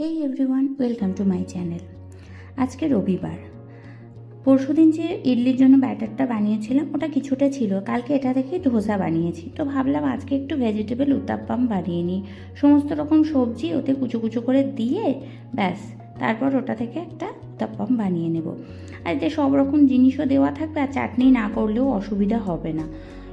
Hey everyone welcome to my channel আজকে রবিবার। পরশুদিন যে ইডলির জন্য ব্যাটারটা বানিয়েছিলাম, ওটা কিছুটা ছিল। কালকে এটা থেকে ধোসা বানিয়েছি। তো ভাবলাম আজকে একটু ভেজিটেবল উত্তাপ্পাম বানিয়ে নিই। সমস্ত রকম সবজি ওতে কুচো কুচো করে দিয়ে, ব্যাস। তারপর ওটা থেকে একটা উত্তাপ্পাম বানিয়ে নেব। আর এতে সব রকম জিনিসও দেওয়া থাকবে, আর চাটনি না করলেও অসুবিধা হবে না।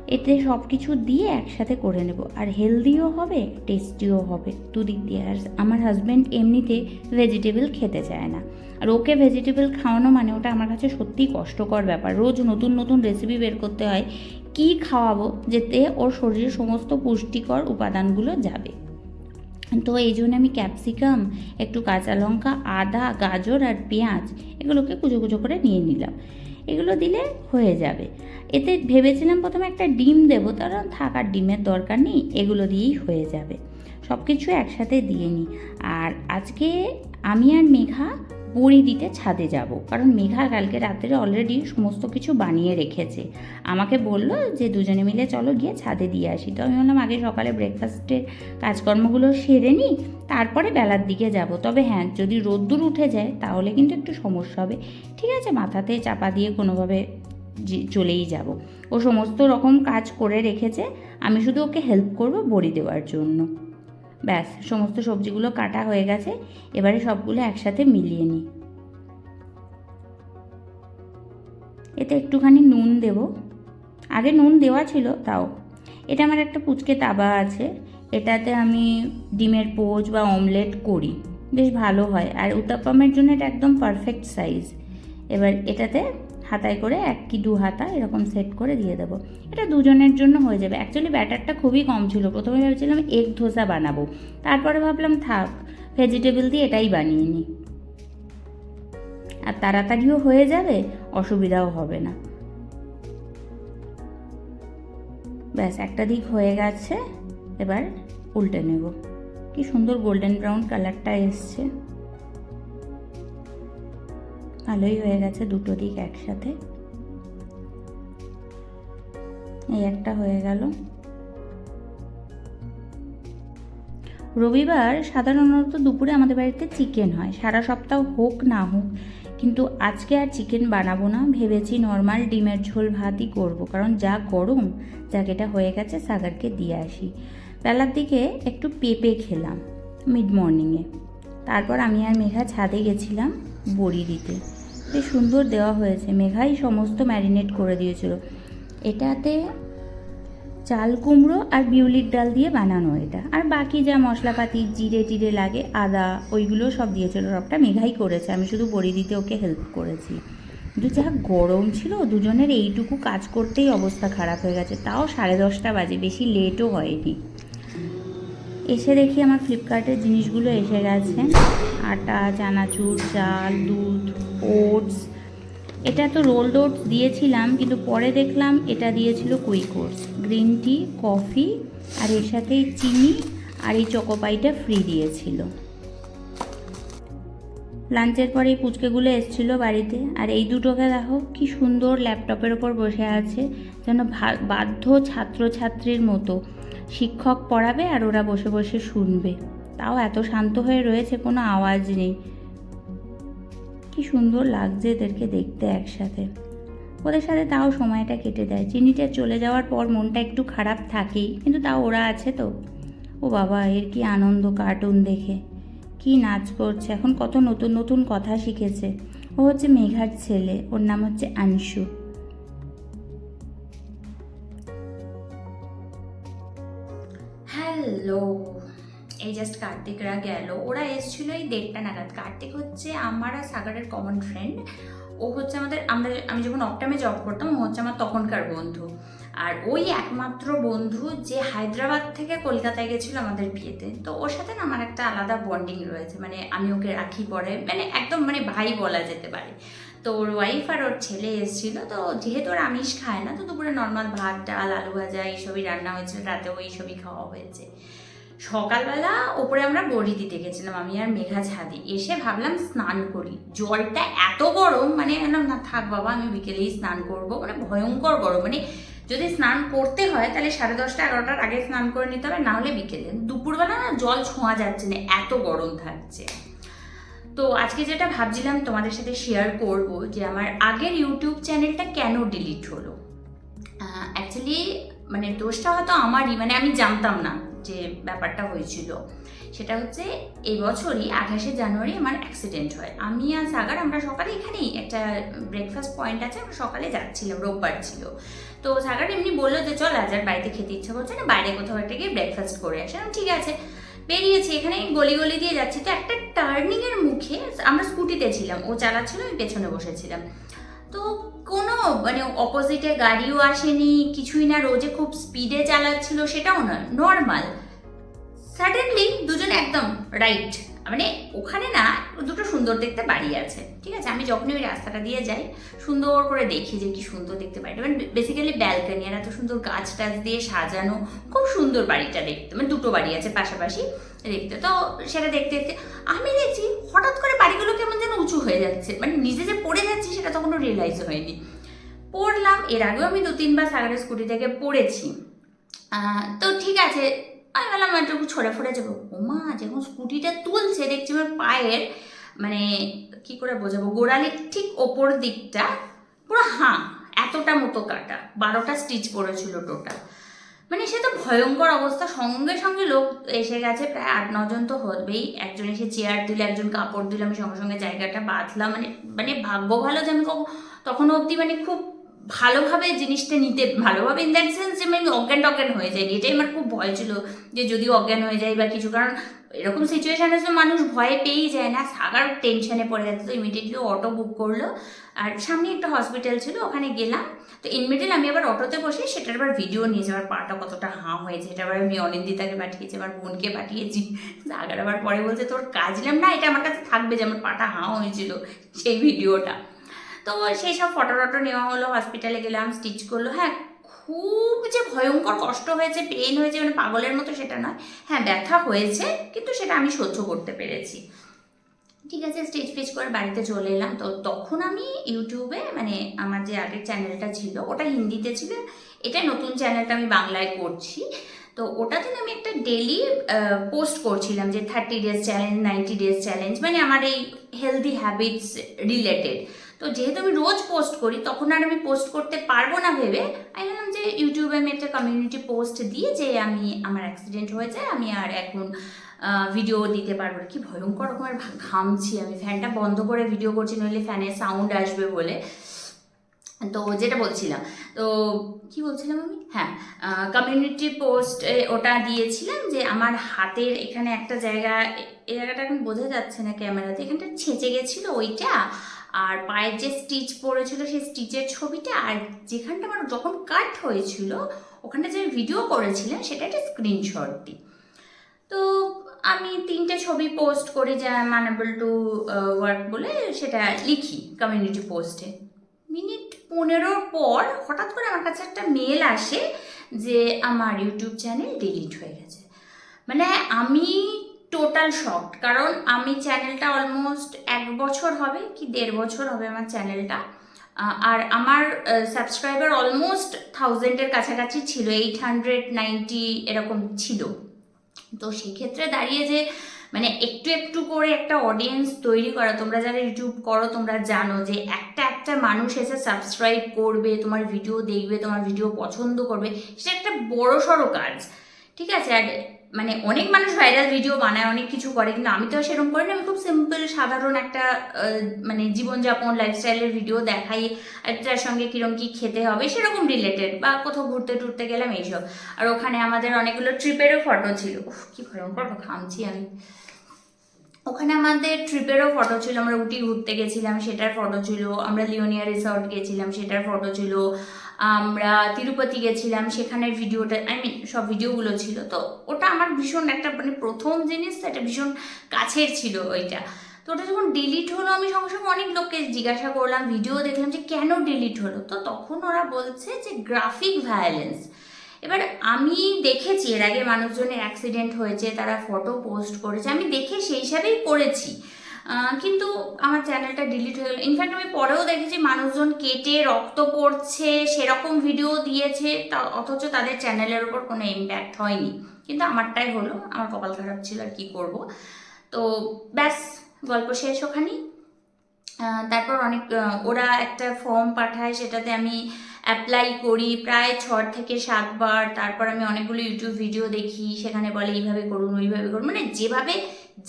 এতে সব কিছু দিয়ে একসাথে করে নেব। আর হেলদিও হবে টেস্টিও হবে। দুদিক দিয়ে। আর আমার হাজব্যান্ড এমনিতে ভেজিটেবল খেতে চায় না। আর ওকে ভেজিটেবল খাওয়ানো মানে ওটা আমার কাছে সত্যিই কষ্টকর ব্যাপার। রোজ নতুন নতুন রেসিপি বের করতে হয়, কি খাওয়াবো যেতে ওর শরীরে সমস্ত পুষ্টিকর উপাদানগুলো যাবে। তো এই জন্য আমি ক্যাপসিকাম একটু কাঁচা লঙ্কা, আদা, গাজর আর পেঁয়াজ, এগুলোকে কুচো কুচো করে নিয়ে নিলাম। এগুলো দিলে হয়ে যাবে। এতে ভেবেছিলাম প্রথমে একটা ডিম দেবো, কারণ থাকার ডিমের দরকার নেই, এগুলো দিয়েই হয়ে যাবে। সব কিছু একসাথে দিয়ে নিই। আর আজকে আমি আর মেঘা বড়ি দিতে ছাদে যাব। কারণ মেঘা কালকে রাত্রে অলরেডি সমস্ত কিছু বানিয়ে রেখেছে। আমাকে বলল যে দুজনে মিলে চলো গিয়ে ছাদে দিয়ে আসি। তো আমি বললাম, আগে সকালে ব্রেকফাস্টের কাজকর্মগুলো সেরে নিই তারপরে বেলার দিকে যাব। তবে হ্যাঁ যদি রোদ্দুর উঠে যায়, তাহলে কিন্তু একটু সমস্যা হবে। ঠিক আছে, মাথাতে চাপা দিয়ে কোনোভাবে চলেই যাব। ও সমস্ত রকম কাজ করে রেখেছে। আমি শুধু ওকে হেল্প করব বড়ি দেওয়ার জন্য। ব্যাস, সমস্ত সবজিগুলো কাটা হয়ে গেছে। এবারে সবগুলো একসাথে মিলিয়ে নিই। এতে একটুখানি নুন দেব। আগে নুন দেওয়া ছিল তাও। এটা আমার একটা পুচকে তাবা আছে। এটাতে আমি ডিমের পোচ বা অমলেট করি। বেশ ভালো হয়। আর উত্তাপ্পামের জন্য এটা একদম পারফেক্ট সাইজ এবার এটাতে হাতায় করে এক কি দু হাতা এরকম সেট করে দিয়ে দেবো। এটা দুজনের জন্য হয়ে যাবে। অ্যাকচুয়ালি ব্যাটারটা খুবই কম ছিল। প্রথমে ভেবেছিলাম এগ ধোসা বানাবো। তারপরে ভাবলাম থাক ভেজিটেবল দিয়ে এটাই বানিয়ে নিই। আর তাড়াতাড়িও হয়ে যাবে, অসুবিধাও হবে না। ব্যাস, একটা দিক হয়ে গেছে। এবার উল্টে নেব। কি সুন্দর গোল্ডেন ব্রাউন কালারটা এসছে। ভালোই হয়ে গেছে, দুটো দিক একসাথে। এই একটা হয়ে গেল। রবিবার সাধারণত দুপুরে আমাদের বাড়িতে চিকেন হয়। সারা সপ্তাহ হোক না হোক, কিন্তু আজকে আর চিকেন বানাবো না। ভেবেছি নর্মাল ডিমের ঝোল ভাতই করব, কারণ যা গরম এটা হয়ে গেছে সাগারকে দিয়ে আসি। বেলার দিকে একটু পেঁপে খেলাম, মিড মর্নিংয়ে। তারপর আমি আর মেঘা ছাদে গেছিলাম বড়ি দিতে। বেশ সুন্দর দেওয়া হয়েছে। মেঘাই সমস্ত ম্যারিনেট করে দিয়েছিল। এটাতে চাল কুমড়ো আর বিউলির ডাল দিয়ে বানানো এটা। আর বাকি যা মশলাপাতি, জিরে টিরে লাগে, আদা, ওইগুলো সব দিয়েছিল। সবটা মেঘাই করেছে। আমি শুধু বড়ি দিতে ওকে হেল্প করেছি। কিন্তু যা গরম ছিল, দুজনের এইটুকু কাজ করতেই অবস্থা খারাপ হয়ে গেছে। তাও সাড়ে দশটা বাজে, বেশি লেটও হয়নি। এসে দেখি আমার ফ্লিপকার্টের জিনিসগুলো এসে গেছে। আটা, চানাচুর, চাল, দুধ, ওটস। এটা তো রোল ওটস দিয়েছিলাম, কিন্তু পরে দেখলাম এটা দিয়েছিল quick oats. Green tea, coffee, আর এর সাথে চিনি আর এই চকোপাইটা ফ্রি দিয়েছিল। লাঞ্চের পরে এই পুচকেগুলো এসেছিল বাড়িতে, আর এই দুটোকে দেখো কি সুন্দর ল্যাপটপের ওপর বসে আছে, যেন বাধ্য ছাত্রছাত্রীর মতো। শিক্ষক পড়াবে আর ওরা বসে বসে শুনবে। তাও এত শান্ত হয়ে রয়েছে, কোনো আওয়াজ নেই। কি সুন্দর লাগছে এদেরকে দেখতে একসাথে। ওদের সাথে তাও সময়টা কেটে দেয় চিনিটা চলে যাওয়ার পর মনটা একটু খারাপ থাকেই, কিন্তু তাও ওরা আছে তো। ও বাবা, এর কি আনন্দ কার্টুন দেখে। কি নাচ করছে, এখন কত নতুন নতুন কথা শিখেছে। ও হচ্ছে মেঘার ছেলে, ওর নাম হচ্ছে আংশু হ্যালো। এই জাস্ট কার্তিকরা গেল। ওরা এসেছিল এই দেড়টা নাগাদ। কার্তিক হচ্ছে আমার আর সাগরের কমন ফ্রেন্ড ও হচ্ছে আমাদের, আমরা আমি যখন অপটামে জব করতাম, ও হচ্ছে আমার তখনকার বন্ধু। আর ওই একমাত্র বন্ধু যে হায়দ্রাবাদ থেকে কলকাতায় গেছিল আমাদের বিয়েতে। তো ওর সাথে না আমার একটা আলাদা বন্ডিং রয়েছে। মানে আমি ওকে রাখি পরে। মানে একদম মানে ভাই বলা যেতে পারে। তো ওর ওয়াইফ আর ওর ছেলে এসেছিল। তো যেহেতু ওর আমিষ খায় না, তো দুপুরে নর্মাল ভাত, ডাল, আলু ভাজা এইসবই রান্না হয়েছিল। রাতেও এইসবই খাওয়া হয়েছে। সকালবেলা ওপরে আমরা বড়ি দিতে গেছিলাম, আমি আর মেঘা ছাদে। এসে ভাবলাম স্নান করি। জলটা এত গরম মানে না থাক বাবা, আমি বিকেলেই স্নান করব। মানে ভয়ঙ্কর গরম। মানে যদি স্নান করতে হয়, তাহলে সাড়ে দশটা, এগারোটার আগে স্নান করে নিতে হবে, না হলে বিকেলে। দুপুরবেলা না জল ছোঁয়া যাচ্ছে না, এত গরম থাকছে। তো আজকে যেটা ভাবছিলাম তোমাদের সাথে শেয়ার করব, যে আমার আগের ইউটিউব চ্যানেলটা কেন ডিলিট হলো? অ্যাকচুয়ালি মানে দোষটা হয়তো আমারই মানে আমি জানতাম না। যে ব্যাপারটা হয়েছিল, সেটা হচ্ছে এই বছরই আঠাশে জানুয়ারি আমার অ্যাক্সিডেন্ট হয়। আমি আর সাগার, আমরা সকালে এখানেই একটা ব্রেকফাস্ট পয়েন্ট আছে, আমরা সকালে যাচ্ছিলাম, রোববার ছিল। তো সাগার এমনি বলল যে, চল আজ আর বাড়িতে খেতে ইচ্ছা করছে না, বাইরে কোথাও একটা গিয়ে ব্রেকফাস্ট করে আসে। ঠিক আছে। বেরিয়েছি এখানে গলি গলি দিয়ে যাচ্ছি। তো একটা টার্নিংয়ের মুখে আমরা স্কুটিতে ছিলাম, ও চালাচ্ছিল, আমি পেছনে বসেছিলাম। তো মানে অপোজিটে গাড়িও আসেনি, কিছুই না, রোজে খুব স্পিডে চালাচ্ছিল, সেটাও না নর্মাল সাডেনলি দুজন একদম রাইট মানে ওখানে না দুটো সুন্দর দেখতে বাড়ি আছে, ঠিক আছে? আমি যখনই ওই রাস্তাটা দিয়ে যাই, সুন্দর করে দেখি যে কি সুন্দর দেখতে বাড়িটা। মানে বেসিক্যালি ব্যালকানি আর এত সুন্দর গাছ টাছ দিয়ে সাজানো, খুব সুন্দর বাড়িটা দেখতে মানে দুটো বাড়ি আছে পাশাপাশি দেখতে। তো সেটা দেখতে দেখতে আমি দেখছি হঠাৎ করে বাড়িগুলো কেমন যেন উঁচু হয়ে যাচ্ছে মানে নিজে যে পড়ে যাচ্ছি সেটা তখনও রিয়েলাইজ হয়নি। পড়লাম, এর আগেও আমি দু তিনবার সাগারের স্কুটি থেকে পড়েছি। তো ঠিক আছে, আমি বললাম একটু ছড়ে ফড়ে যাব। ওমা যখন স্কুটিটা তুলছে, দেখছি আমার পায়ের মানে কি করে বোঝাবো, গোড়ালির ঠিক ওপর দিকটা পুরো হাঁ, এতটা মতো কাটা, বারোটা স্টিচ পড়েছিল টোটাল মানে সে তো ভয়ঙ্কর অবস্থা, সঙ্গে সঙ্গে লোক এসে গেছে, প্রায় আট নজন তো হবেই। একজন এসে চেয়ার দিল, একজন কাপড় দিল, আমি সঙ্গে সঙ্গে জায়গাটা বাঁধলাম মানে মানে ভাগ্য ভালো যে আমি তখনও অবধি মানে খুব ভালোভাবে জিনিসটা নিতে, ভালোভাবে ইন দ্যাট সেন্স যে আমি অজ্ঞান টজ্ঞান হয়ে যাই এটাই আমার খুব ভয় ছিল যে যদি অজ্ঞান হয়ে যায় বা কিছু, কারণ এরকম সিচুয়েশানে তো মানুষ ভয়ে পেয়েই যায় না সাগার টেনশনে পড়ে যাচ্ছে। তো ইমিডিয়েটলি অটো বুক করল। আর সামনে একটা হসপিটাল ছিল, ওখানে গেলাম। তো ইন মিডিল আমি আবার অটোতে বসে সেটার আবার ভিডিও নিয়েছি আমার পাটা কতটা হাঁ হয়েছে, এটা আবার আমি অনিন্দিতাকে পাঠিয়েছি, আমার বোনকে পাঠিয়েছি। সাগার আবার পরে বলছে, তোর কাজ নিলাম না, এটা আমার কাছে থাকবে যে আমার পাটা হাঁ হয়েছিল সেই ভিডিওটা তো সেই সব ফটো টটো নেওয়া হলো হসপিটালে গেলাম স্টিচ করল। হ্যাঁ খুব যে ভয়ঙ্কর কষ্ট হয়েছে পেন হয়েছে মানে পাগলের মতো সেটা নয়। হ্যাঁ ব্যথা হয়েছে, কিন্তু সেটা আমি সহ্য করতে পেরেছি। ঠিক আছে স্টেজ ফেজ করে বাড়িতে চলে এলাম। তো তখন আমি ইউটিউবে মানে আমার যে আগের চ্যানেলটা ছিল, ওটা হিন্দিতে ছিল। এটা নতুন চ্যানেলটা আমি বাংলায় করছি। তো ওটাতে আমি একটা ডেলি পোস্ট করছিলাম যে thirty days challenge ninety days challenge মানে আমার এই হেলদি হ্যাবিটস রিলেটেড তো যেহেতু আমি রোজ পোস্ট করি, তখন আর আমি পোস্ট করতে পারব না ভেবে আমি ভাবলাম যে ইউটিউবে আমি একটা কমিউনিটি পোস্ট দিয়ে যে আমি, আমার অ্যাক্সিডেন্ট হয়েছে, আমি আর এখন ভিডিও দিতে পারব। কি ভয়ঙ্কর রকমের ঘামছি আমি। ফ্যানটা বন্ধ করে ভিডিও করছি, নইলে ফ্যানের সাউন্ড আসবে বলে। তো যেটা বলছিলাম, তো কি বলছিলাম আমি? হ্যাঁ কমিউনিটি পোস্ট ওটা দিয়েছিলাম যে আমার হাতের এখানে একটা জায়গা এই জায়গাটা এখন বোঝা যাচ্ছে না ক্যামেরাতে এখানটা ছেঁচে গেছিল ওইটা। আর পায়ের যে স্টিচ পড়েছিল সেই স্টিচের ছবিটা আর যেখানটা আমার যখন কাট হয়েছিল ওখানে যে ভিডিও করেছিলেন, সেটা একটা স্ক্রিনশটটি তো আমি তিনটে ছবি পোস্ট করি যা মানেবল টু ওয়ার্ক বলে সেটা লিখি কমিউনিটি পোস্টে মিনিট পনেরোর পর হঠাৎ করে আমার কাছে একটা মেল আসে যে আমার ইউটিউব চ্যানেল ডিলিট হয়ে গেছে। মানে আমি টোটাল শকড কারণ আমি চ্যানেলটা অলমোস্ট এক বছর হবে কি দেড় বছর হবে আমার চ্যানেলটা আর আমার সাবস্ক্রাইবার অলমোস্ট থাউজেন্ডের কাছাকাছি ছিল এইট হান্ড্রেড নাইনটি এরকম ছিল। তো সেক্ষেত্রে দাঁড়িয়ে যে মানে একটু একটু করে একটা অডিয়েন্স তৈরি করা, তোমরা যারা ইউটিউব করো, তোমরা জানো যে একটা একটা মানুষ এসে সাবস্ক্রাইব করবে, তোমার ভিডিও দেখবে, তোমার ভিডিও পছন্দ করবে, সেটা একটা বড় সড়ো কাজ, ঠিক আছে? আর মানে অনেক মানুষ ভাইরাল ভিডিও বানায়, অনেক কিছু করে, কিন্তু আমি তো সেরকম করি না আমি খুব সিম্পল সাধারণ একটা মানে জীবনযাপন লাইফস্টাইলের ভিডিও দেখাই তার সঙ্গে কিরম কি খেতে হবে, সেরকম রিলেটেড বা কোথাও ঘুরতে টুরতে গেলাম, এইসব। আর ওখানে আমাদের অনেকগুলো ট্রিপেরও ফটো ছিল। কি ভয়ঙ্কর ঘামছি আমি। ওখানে আমাদের ট্রিপেরও ফটো ছিল, আমরা উটি ঘুরতে গেছিলাম, সেটার ফটো ছিল, আমরা লিওনিয়া রিসর্ট গেছিলাম, সেটার ফটো ছিল। আমরা তিরুপতি গেছিলাম, সেখানের ভিডিওটা আই মিন সব ভিডিওগুলো ছিল। তো ওটা আমার ভীষণ একটা মানে প্রথম জিনিস এটা ভীষণ কাছের ছিল ওইটা। তো ওটা যখন ডিলিট হলো, আমি সঙ্গে সঙ্গে অনেক লোককে জিজ্ঞাসা করলাম ভিডিও দেখলাম যে কেন ডিলিট হলো? তো তখন ওরা বলছে যে গ্রাফিক ভায়োলেন্স এবার আমি দেখেছি, এর আগে মানুষজনের অ্যাক্সিডেন্ট হয়েছে, তারা ফটো পোস্ট করেছে, আমি দেখে সেই হিসাবেই করেছি। কিন্তু আমার চ্যানেলটা ডিলিট হয়ে গেল। ইনফ্যাক্ট আমি পরেও দেখেছি মানুষজন কেটে রক্ত পড়ছে, সেরকম ভিডিও দিয়েছে, তা অথচ তাদের চ্যানেলের ওপর কোনো ইম্প্যাক্ট হয়নি। কিন্তু আমারটাই হলো, আমার কপাল খারাপ ছিল আর কি করব। তো ব্যাস, গল্প শেষ ওখানেই। তারপর অনেক ওরা একটা ফর্ম পাঠায়, সেটাতে আমি অ্যাপ্লাই করি। প্রায় ছ থেকে সাতবার তারপর আমি অনেকগুলো ইউটিউব ভিডিও দেখি, সেখানে বলে এইভাবে করুন, ওইভাবে করুন। মানে যেভাবে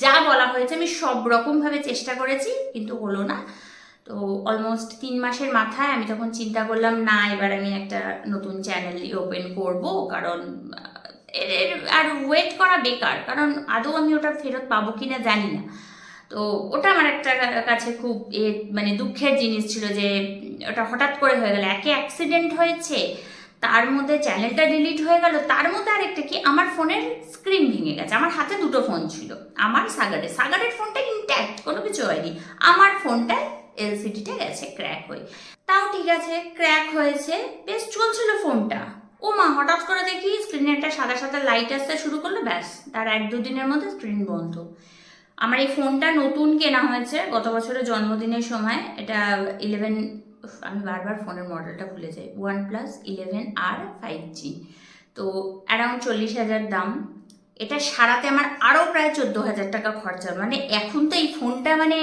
যা বলা হয়েছে, আমি সব রকমভাবে চেষ্টা করেছি, কিন্তু হলো না। তো অলমোস্ট তিন মাসের মাথায় আমি তখন চিন্তা করলাম, না, এবার আমি একটা নতুন চ্যানেল ওপেন করব, কারণ এর আর ওয়েট করা বেকার, কারণ আদৌ আমি ওটা ফেরত পাবো কি না জানি না। তো ওটা আমার একটা কাছে খুব এ মানে দুঃখের জিনিস ছিল যে ওটা হঠাৎ করে হয়ে গেল। একে অ্যাক্সিডেন্ট হয়েছে, তার মধ্যে চ্যানেলটা ডিলিট হয়ে গেল, তার মধ্যে আরেকটা কি? আমার ফোনের স্ক্রিন ভেঙে গেছে। আমার হাতে দুটো ফোন ছিল, আমার সাগারের। সাগারের ফোনটা ইনট্যাক্ট কোনো কিছু হয়নি। আমার ফোনটা এলসিডিটা গেছে ক্র্যাক হয়ে। তাও ঠিক আছে ক্র্যাক হয়েছে, বেশ চলছিল ফোনটা ও মা, হঠাৎ করে দেখি স্ক্রিনে একটা সাদা সাদা লাইট আসতে শুরু করল, ব্যাস, তার এক দুদিনের মধ্যে স্ক্রিন বন্ধ। আমার এই ফোনটা নতুন কেনা হয়েছে গত বছরের জন্মদিনের সময়। এটা ইলেভেন আমি বারবার ফোনের মডেলটা ভুলে যাই। ওয়ান প্লাস ইলেভেন আর ফাইভ জি তো অ্যারাউন্ড চল্লিশ হাজার দাম। এটা সারাতে আমার আরও প্রায় চোদ্দ হাজার টাকা খরচা। মানে এখন তো এই ফোনটা মানে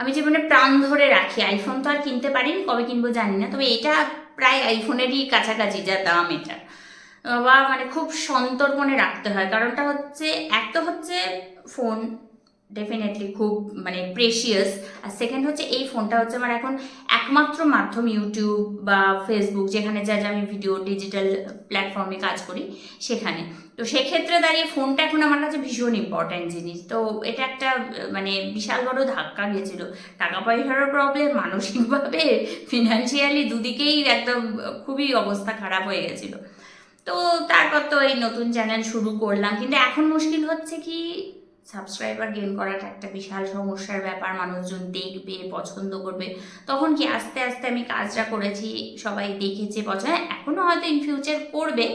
আমি মানে প্রাণ ধরে রাখি। আইফোন তো আর কিনতে পারিনি, কবে কিনবো জানি না। তবে এটা প্রায় আইফোনেরই কাছাকাছি যা দাম এটা। বা মানে খুব সন্তর্পণে রাখতে হয়। কারণটা হচ্ছে, এক তো হচ্ছে ফোন ডেফিনেটলি খুব মানে প্রেশিয়াস আর সেকেন্ড হচ্ছে এই ফোনটা হচ্ছে আমার এখন একমাত্র মাধ্যম ইউটিউব বা ফেসবুক যেখানে যা যা আমি ভিডিও ডিজিটাল প্ল্যাটফর্মে কাজ করি, সেখানে। তো সেক্ষেত্রে দাঁড়িয়ে ফোনটা এখন আমার কাছে ভীষণ ইম্পর্ট্যান্ট জিনিস। তো এটা একটা মানে বিশাল বড় ধাক্কা গেছিল টাকা পয়সারও প্রবলেম মানসিকভাবে ফিনান্সিয়ালি দুদিকেই একদম খুবই অবস্থা খারাপ হয়ে গেছিল। তো তারপর তো এই নতুন চ্যানেল শুরু করলাম। কিন্তু এখন মুশকিল হচ্ছে কি সাবস্ক্রাইবার গেন করাটা একটা বিশাল সমস্যার ব্যাপার। মানুষজন দেখবে পছন্দ করবে। তখন কি আস্তে আস্তে আমি কাজটা করেছি সবাই দেখেছে পছন্দ। হ্যাঁ, এখনও হয়তো ইন ফিউচার করবে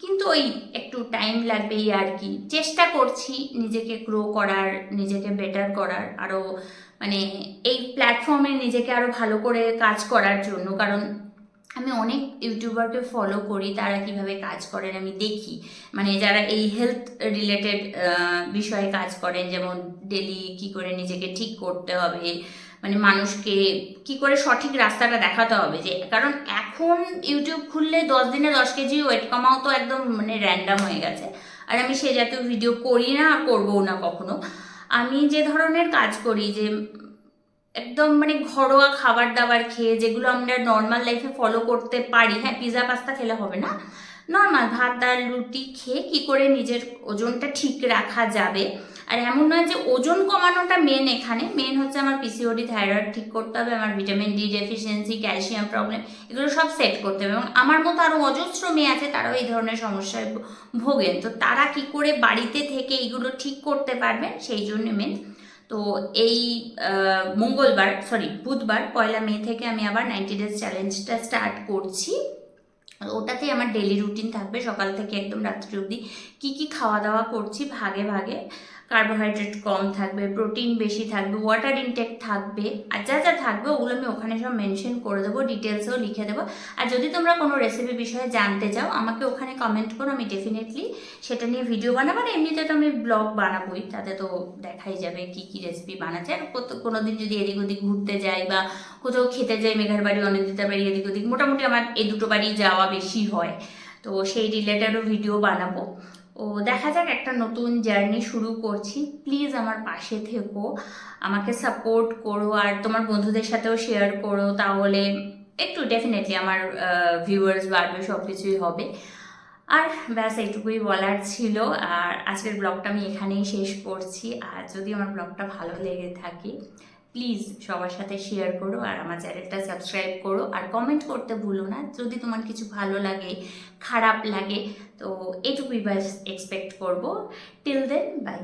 কিন্তু ওই একটু টাইম লাগবে এই আর কি। চেষ্টা করছি নিজেকে গ্রো করার নিজেকে বেটার করার আরও মানে এই প্ল্যাটফর্মে নিজেকে আরও ভালো করে কাজ করার জন্য। কারণ আমি অনেক ইউটিউবারকে ফলো করি, তারা কীভাবে কাজ করেন, আমি দেখি। মানে যারা এই হেলথ রিলেটেড বিষয়ে কাজ করেন, যেমন ডেলি কি করে নিজেকে ঠিক করতে হবে মানে মানুষকে কি করে সঠিক রাস্তাটা দেখাতে হবে যে, কারণ এখন ইউটিউব খুললে দশ দিনে দশ কেজি ওয়েট কমাও তো একদম মানে র্যান্ডাম হয়ে গেছে। আর আমি সে জাতীয় ভিডিও করি না করব না কখনো। আমি যে ধরনের কাজ করি যে একদম মানে ঘরোয়া খাবার দাবার খেয়ে, যেগুলো আমরা নর্মাল লাইফে ফলো করতে পারি। হ্যাঁ পিৎজা পাস্তা খেলে হবে না। নর্মাল ভাত, ডাল, রুটি খেয়ে কি করে নিজের ওজনটা ঠিক রাখা যাবে? আর এমন নয় যে ওজন কমানোটা মেন এখানে। মেন হচ্ছে আমার পিসিওডি থাইরয়েড ঠিক করতে হবে, আমার vitamin D deficiency calcium problem এগুলো সব সেট করতে হবে। এবং আমার মতো আরও অজস্র মেয়ে আছে, তারাও এই ধরনের সমস্যায় ভোগেন। তো তারা কি করে বাড়িতে থেকে এইগুলো ঠিক করতে পারবেন, সেই জন্য মেন তো এই মঙ্গলবার সরি বুধবার, পয়লা মে থেকে আমি আবার নাইনটি ডেজ চ্যালেঞ্জটা স্টার্ট করছি। ওটাতে আমার ডেলি রুটিন থাকবে। সকাল থেকে একদম রাত্রি অবধি কী কী খাওয়া দাওয়া করছি ভাগে ভাগে। কার্বোহাইড্রেট কম থাকবে প্রোটিন বেশি থাকবে ওয়াটার ইনটেক থাকবে, আর যা যা থাকবে ওগুলো আমি ওখানে সব মেনশন করে দেবো ডিটেলসেও লিখে দেবো। আর যদি তোমরা কোনো রেসিপি বিষয়ে জানতে চাও, আমাকে ওখানে কমেন্ট করো, আমি ডেফিনেটলি সেটা নিয়ে ভিডিও বানাবো। আর এমনিতে তো আমি ব্লগ বানাবোই, তাতে তো দেখাই যাবে কি কি রেসিপি বানাচ্ছে। আর কত- কোনোদিন যদি এদিক ওদিক ঘুরতে যাই বা কোথাও খেতে যাই, মেঘার বাড়ি অনিন্দিতার বাড়ি এদিক ওদিক, মোটামুটি আমার এই দুটো বাড়ি যাওয়া বেশি হয়। তো সেই রিলেটেডও ভিডিও বানাবো। ও দেখা যাক একটা নতুন জার্নি শুরু করছি। প্লিজ আমার পাশে থেকো। আমাকে সাপোর্ট করো আর তোমার বন্ধুদের সাথেও শেয়ার করো। তাহলে একটু ডেফিনেটলি আমার ভিউয়ার্স বাড়বে সব কিছুই হবে। আর ব্যাস, এইটুকুই বলার ছিল। আর আজকের ব্লগটা আমি এখানেই শেষ করছি। আর যদি আমার ব্লগটা ভালো লেগে থাকে প্লিজ সবার সাথে শেয়ার করো আর আমার চ্যানেলটা সাবস্ক্রাইব করো। আর কমেন্ট করতে ভুলো না, যদি তোমার কিছু ভালো লাগে, খারাপ লাগে, তো এটুকুই বাস এক্সপেক্ট করব। Till then bye